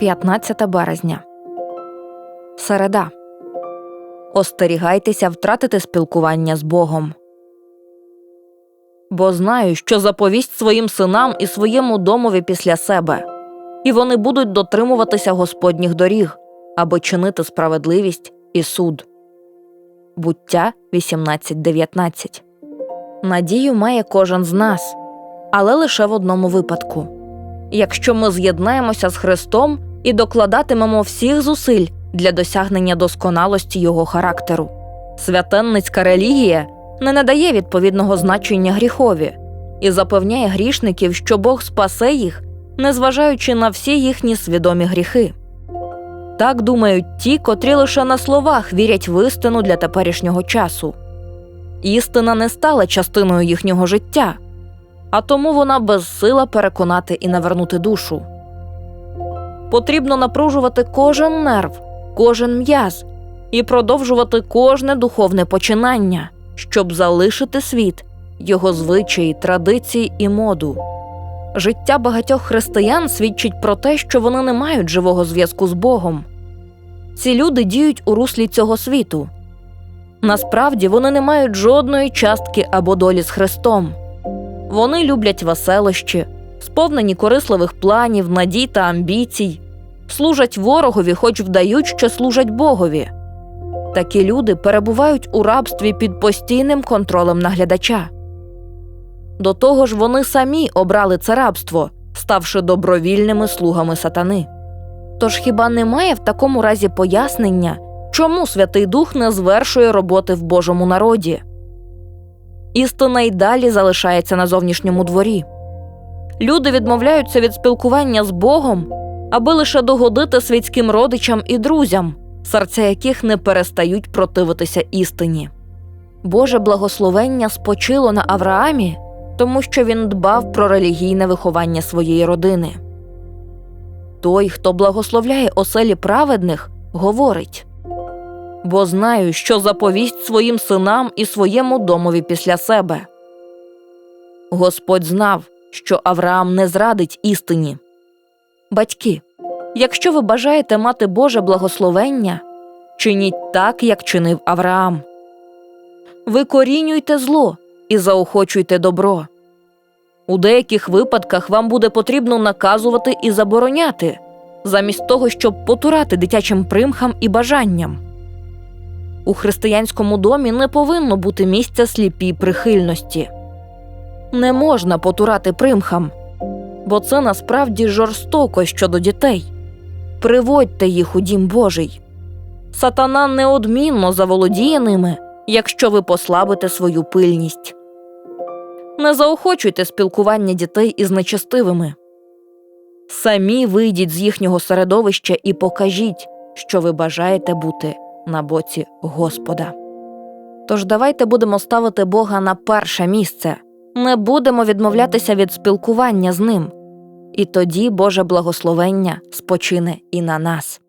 15 березня. Середа. Остерігайтеся втратити спілкування з Богом. Бо знаю, що заповість своїм синам і своєму домові після себе, і вони будуть дотримуватися Господніх доріг, аби чинити справедливість і суд. Буття 18.19 Надію має кожен з нас, але лише в одному випадку якщо ми з'єднаємося з Христом і докладатимемо всіх зусиль для досягнення досконалості Його характеру. Святенницька релігія не надає відповідного значення гріхові і запевняє грішників, що Бог спасе їх, незважаючи на всі їхні свідомі гріхи. Так думають ті, котрі лише на словах вірять в істину для теперішнього часу. Істина не стала частиною їхнього життя, а тому вона безсила переконати і навернути душу. Потрібно напружувати кожен нерв, кожен м'яз і продовжувати кожне духовне починання, щоб залишити світ, його звичаї, традиції і моду. Життя багатьох християн свідчить про те, що вони не мають живого зв'язку з Богом. Ці люди діють у руслі цього світу. Насправді вони не мають жодної частки або долі з Христом. Вони люблять веселощі, сповнені корисливих планів, надій та амбіцій, служать ворогові, хоч вдають, що служать Богові. Такі люди перебувають у рабстві під постійним контролем наглядача. До того ж, вони самі обрали це рабство, ставши добровільними слугами сатани. Тож хіба немає в такому разі пояснення, чому Святий Дух не звершує роботи в Божому народі? Істина й далі залишається на зовнішньому дворі. Люди відмовляються від спілкування з Богом, аби лише догодити світським родичам і друзям, серця яких не перестають противитися істині. Боже благословення спочило на Авраамі, тому що він дбав про релігійне виховання своєї родини. Той, хто благословляє оселі праведних, говорить бо знаю, що заповість своїм синам і своєму домові після себе. Господь знав, що Авраам не зрадить істині. Батьки, якщо ви бажаєте мати Боже благословення, чиніть так, як чинив Авраам. Викорінюйте зло і заохочуйте добро. У деяких випадках вам буде потрібно наказувати і забороняти, замість того, щоб потурати дитячим примхам і бажанням. У християнському домі не повинно бути місця сліпій прихильності. Не можна потурати примхам, бо це насправді жорстоко щодо дітей. Приводьте їх у дім Божий. Сатана неодмінно заволодіє ними, якщо ви послабите свою пильність. Не заохочуйте спілкування дітей із нечестивими. Самі вийдіть з їхнього середовища і покажіть, що ви бажаєте бути на боці Господа. Тож давайте будемо ставити Бога на перше місце, не будемо відмовлятися від спілкування з ним, і тоді Боже благословення спочине і на нас.